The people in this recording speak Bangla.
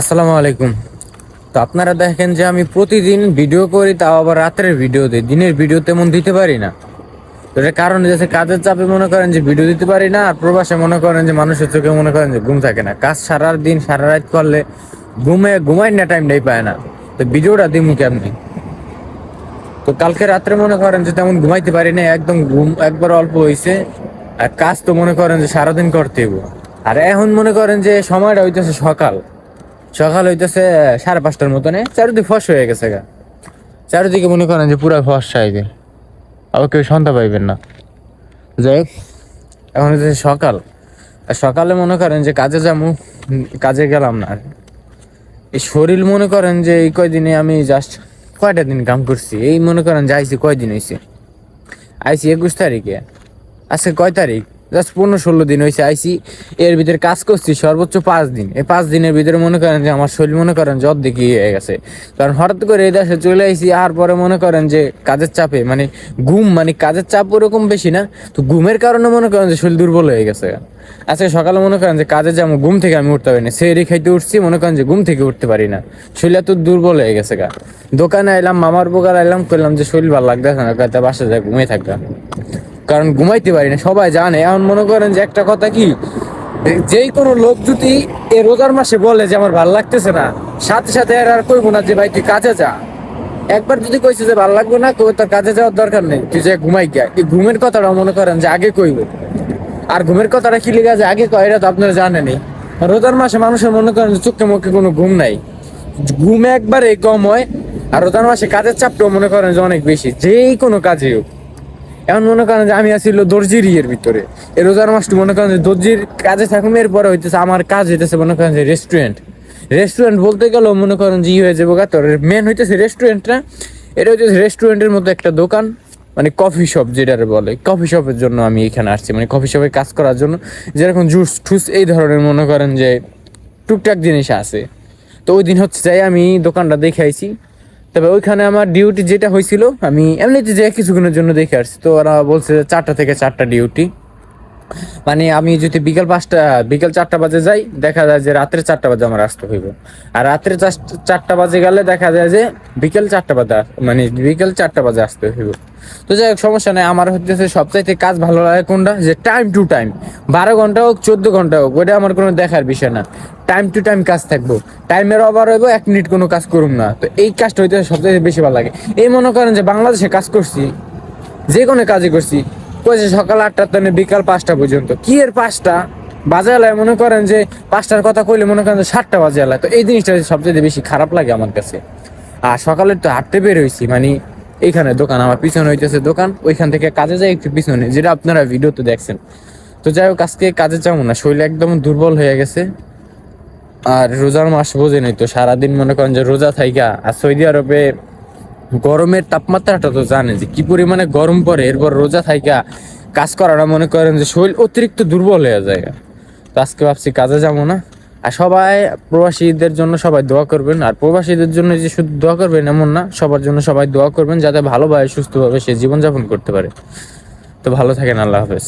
আসসালামু আলাইকুম। তো আপনারা দেখেন যে আমি প্রতিদিন ভিডিও করি, তাও আবার রাতের ভিডিও দিই। দিনের ভিডিও তেমন দিতে পারি না। তো এটার কারণ হচ্ছে কাজের চাপে মনে করেন যে ভিডিও দিতে পারি না, আর প্রবাসে মনে করেন যে মানুষের চোখে মনে করেন যে ঘুম থাকে না। কাজ সারা দিন, সারা রাত করলে ঘুমে, ঘুমাই না টাইমটাই পায় না। তো ভিডিওটা দিমু কেমনি? তো কালকে রাত্রে মনে করেন যে তেমন ঘুমাইতে পারি না একদম ঘুম একবার অল্প হয়েছে আর কাজ তো মনে করেন যে সারাদিন করতে আর এখন মনে করেন যে সময়টা হইতেছে সকাল। সকাল হইতেছে সাড়ে পাঁচটার মতনে। চারিদিকে ফস হয়ে গেছে গা। চারিদিকে মনে করেন যে পুরো ফস চাইবে আবার কেউ সন্ধ্যা পাইবেন না। যাই হোক এখন হচ্ছে সকাল। আর সকালে মনে করেন যে কাজে যাব উম, কাজে গেলাম না এই শরীর মনে করেন যে এই কয়দিনে আমি জাস্ট কয়টা দিন কাম করছি এই মনে করেন যে আইসি কয়দিন হয়েছে আইসি একুশ তারিখে। আজকে কয় তারিখ? জাস্ট পনেরো ষোলো দিন হয়েছে আইসি, এর ভিতরে কাজ করছি সর্বোচ্চ পাঁচ দিন। এই পাঁচ দিনের ভিতরে মনে করেন যে আমার শরীর, মনে করেন জ্বর দেখি হয়ে গেছে। কারণ হঠাৎ করে এই দেশে চলে আইসি, আর পরে মনে করেন যে কাজের চাপে মানে ঘুম মানে কাজের চাপ ওরকম বেশি না, তো ঘুমের কারণে মনে করেন যে শরীর দুর্বল হয়ে গেছে। আজকে সকালে মনে করেন যে কাজে যেমন ঘুম থেকে আমি উঠতে পারি না সেরি খাইতে উঠছি, মনে করেন যে ঘুম থেকে উঠতে পারি না। শরীর এত দুর্বল হয়ে গেছে গা। দোকানে আইলাম, মামার বোকার আইলাম করলাম যে শরীর ভালো লাগতেছে না বাসা যায় ঘুমিয়ে থাকবে কারণ ঘুমাইতে পারি না, সবাই জানে। এখন মনে করেন যে একটা কথা কি যেই কোনো লোক যদি এ রোজার মাসে বলে যে আমার ভালো লাগতেছে না, সাথে সাথে আর আর কইবো না যে, ভাই, তুই কাজে যা। একবার যদি কইছে যে, ভালো লাগবে না কই তোর কাজে যাওয়ার দরকার নেই, তুই যে ঘুমাই গিয়া। এই ঘুমের কথাটা মনে করেন যে আগে কইবে। আর ঘুমের কথাটা কি লিখা যে আগে কয়, এটা তো আপনারা জানেনই। রোজার মাসে মানুষের মনে করেন যে, চোখে মুখে কোনো ঘুম নাই। ঘুম একবারে কম হয়, আর রোজার মাসে কাজের চাপটাও মনে করেন যে অনেক বেশি। যেই কোনো কাজে হোক। এখন মনে করেন যে আমি আসিল দর্জির ইয়ের ভিতরে। এই রোজার মাসটি মনে করেন যে দর্জির কাজে থাকুন, এরপরে হইতেছে আমার কাজ হইতেছে মনে করেন যে রেস্টুরেন্ট রেস্টুরেন্ট বলতে গেলেও মনে করেন যে ই হয়ে যাব গা তোর। মেন হইতেছে রেস্টুরেন্টটা এটা হইতেছে রেস্টুরেন্টের মতো একটা দোকান মানে কফি শপ যেটার বলে। কফি শপের জন্য আমি এখানে আসছি মানে কফি শপে কাজ করার জন্য। যেরকম জুস ঠুস এই ধরনের মনে করেন যে টুকটাক জিনিস আছে। তো ওই দিন হচ্ছে যাই আমি দোকানটা দেখে আইছি। তবে ওইখানে আমার ডিউটি যেটা হয়েছিল আমি এমনিতে যে কিছুক্ষণের জন্য দেখে আসছি। তো ওরা বলছে চারটা থেকে চারটা ডিউটি মানে আমি যদি বিকাল পাঁচটা, বিকাল চারটা বাজে যাই, দেখা যায় যে রাত্রে চারটা বাজে আমার আসতে হইব। আর রাত্রে চার- চারটা বাজে গেলে দেখা যায় যে বিকেল চারটা বাজে মানে বিকেল চারটা বাজে আসতে হইব। তো যাই হোক, সমস্যা নেই। আমার হচ্ছে সবচাইতে কাজ ভালো লাগে কোনটা? যে টাইম টু টাইম বারো ঘণ্টা হোক, চোদ্দ ঘণ্টা হোক ওটা আমার কোনো দেখার বিষয় না। টাইম টু টাইম কাজ থাকব। টাইমের অভার হইব, এক মিনিট কোনো কাজ করুম না। তো এই কাজটা হইতে সবচেয়ে বেশি ভালো লাগে। এই মনে করেন যে বাংলাদেশে কাজ করছি, যে কোনো কাজই করছি কইছে সকাল আটটার থেকে বিকাল পাঁচটা পর্যন্ত। কি এর পাঁচটা? বাজে এলায় মনে করেন যে পাঁচটার কথা কইলে মনে করেন যে সাতটা বাজে এলায় তো এই জিনিসটা সবচেয়ে বেশি খারাপ লাগে আমার কাছে। আর সকালে তো হাঁটতে বের হয়েছি মানে এইখানে দোকান, আমার পিছনে হইতেছে দোকান, ওইখান থেকে কাজে যাই একটু পিছনে, যেটা আপনারা ভিডিওতে দেখছেন। তো যাই হোক, আজকে কাজে যাব না, শরীর একদম দুর্বল হয়ে গেছে। আর রোজার মাস বোঝেনই তো, সারাদিন মনে করেন যে রোজা থাইকা, আর সৌদি আরবে গরমের তাপমাত্রাটা তো জানে যে কি পরিমাণে গরম পড়ে, এরপর রোজা থাইকা কাজ করাটা মনে করেন যে শরীর অতিরিক্ত দুর্বল হয়ে যায়। তো আজকে ভাবছি কাজে যাব না। আর সবাই প্রবাসীদের জন্য সবাই দোয়া করবেন। আর প্রবাসীদের জন্য যে শুধু দোয়া করবেন এমন না, সবার জন্য সবাই দোয়া করবেন যাতে ভালোভাবে সুস্থভাবে সে জীবনযাপন করতে পারে। তো ভালো থাকেন, আল্লাহ হাফেজ।